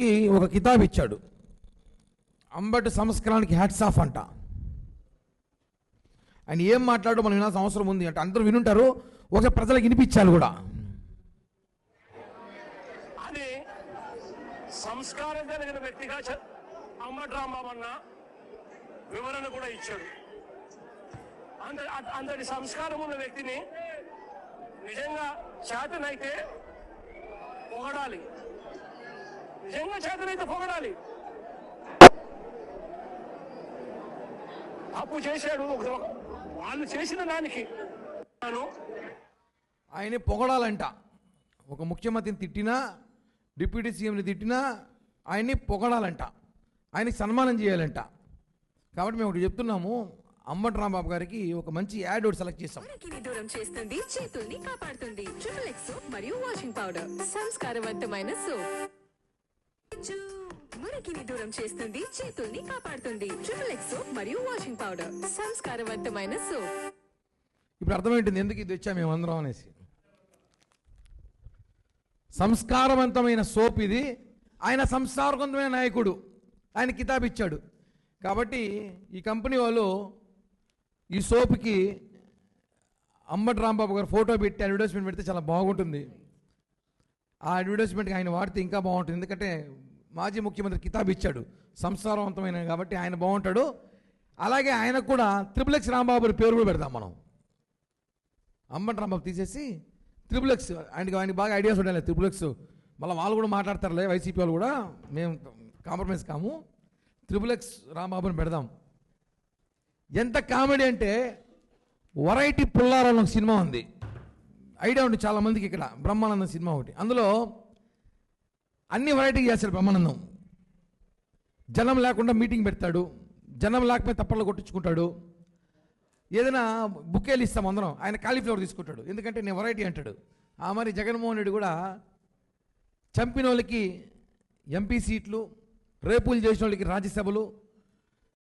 కి ఒక కితాబ్ ఇచ్చాడు. అంబటి సంస్కరణకి హ్యాట్స్ ఆఫ్ అంట. ఆయన ఏం మాట్లాడో మనం వినాల్సిన అవసరం ఉంది అంటే. అందరూ వినుంటారు. ఒక ప్రజలకు వినిపించాలి కూడా. అది సంస్కారం కలిగిన వ్యక్తిగా చ- అంబటి రాంబాబన్న వివరణ కూడా ఇచ్చాడు. అంతటి సంస్కారం ఉన్న వ్యక్తిని నిజంగా చేతనైతే పొగడాలి. నిజంగా చేతనైతే పొగడాలి? తప్పు చేశాడు ఒక- వాళ్ళు చేసిన దానికి. నేను ఆయన్ని పొగడాలంట. ఒక ముఖ్యమంత్రిని తిట్టినా డిప్యూటీ సీఎంని తిట్టినా ఆయన్ని పొగడాలంట. ఆయనకి సన్మానం చేయాలంట. కాబట్టి మేము ఒకటి చెప్తున్నాము. అంబటి రాంబాబు గారికి ఒక మంచి యాడ్ ఒకటి సెలెక్ట్ చేస్తాం దూరం చేస్తుంది చేతుల్ని కాపాడుతుంది. ట్రిపుల్ ఎక్స్ సోప్ మరియు వాషింగ్ పౌడర్. సంస్కారవంతమైన సోప్. మురికిని దూరం చేస్తుంది చేతుల్ని కాపాడుతుంది. ట్రిపుల్ ఎక్స్ సోప్ మరియు వాషింగ్ పౌడర్. సంస్కారవంతమైన సోప్. ఇప్పుడు అర్థమైంటుంది ఎందుకు ఇది వచ్చా మేము అందరం అనేసి. సంస్కారవంతమైన సోప్ ఇది. ఆయన సంస్కారవంతమైన నాయకుడు. ఆయన కితాబ్ ఇచ్చాడు. కాబట్టి ఈ కంపెనీ వాళ్ళు ఈ సోప్కి అంబటి రాంబాబు గారు ఫోటో పెట్టి అడ్వర్టైజ్మెంట్ పెడితే చాలా బాగుంటుంది. ఆ అడ్వర్టైజ్మెంట్కి ఆయన వాడితే ఇంకా బాగుంటుంది. ఎందుకంటే మాజీ ముఖ్యమంత్రి కితాబ్ ఇచ్చాడు. సంస్కారవంతమైన కాబట్టి ఆయన బాగుంటాడు. అలాగే ఆయనకు కూడా త్రిపుల్ ఎక్స్ రాంబాబు పేరు కూడా పెడదాం మనం. అంబటి రాంబాబు తీసేసి త్రిపుల్ ఎక్స్ ఆయనకి ఆయనకి బాగా ఐడియాస్ ఉండాలి త్రిపుల్ ఎక్స్ మళ్ళీ వాళ్ళు కూడా మాట్లాడతారులే వైసీపీ వాళ్ళు కూడా. మేము కాంప్రమైజ్ కాము. త్రిపుల్ ఎక్స్ రాంబాబుని పెడదాం. ఎంత కామెడీ అంటే వరైటీ పుల్లారం ఒక సినిమా ఉంది. ఐడియా ఉంది చాలామందికి ఇక్కడ. బ్రహ్మానందం సినిమా ఒకటి. అందులో అన్ని వెరైటీ చేస్తాడు బ్రహ్మానందం జనం లేకుండా మీటింగ్ పెడతాడు. జనం లేకపోతే తప్పట్లు కొట్టించుకుంటాడు. ఏదైనా బుకేలు ఇస్తాం అందరం. ఆయన కాలీఫ్లవర్ తీసుకుంటాడు. ఎందుకంటే నేను వెరైటీ అంటాడు. ఆ మరి జగన్మోహన్ రెడ్డి కూడా చంపిన వాళ్ళకి ఎంపీ సీట్లు రేపులు చేసిన వాళ్ళకి రాజ్యసభలు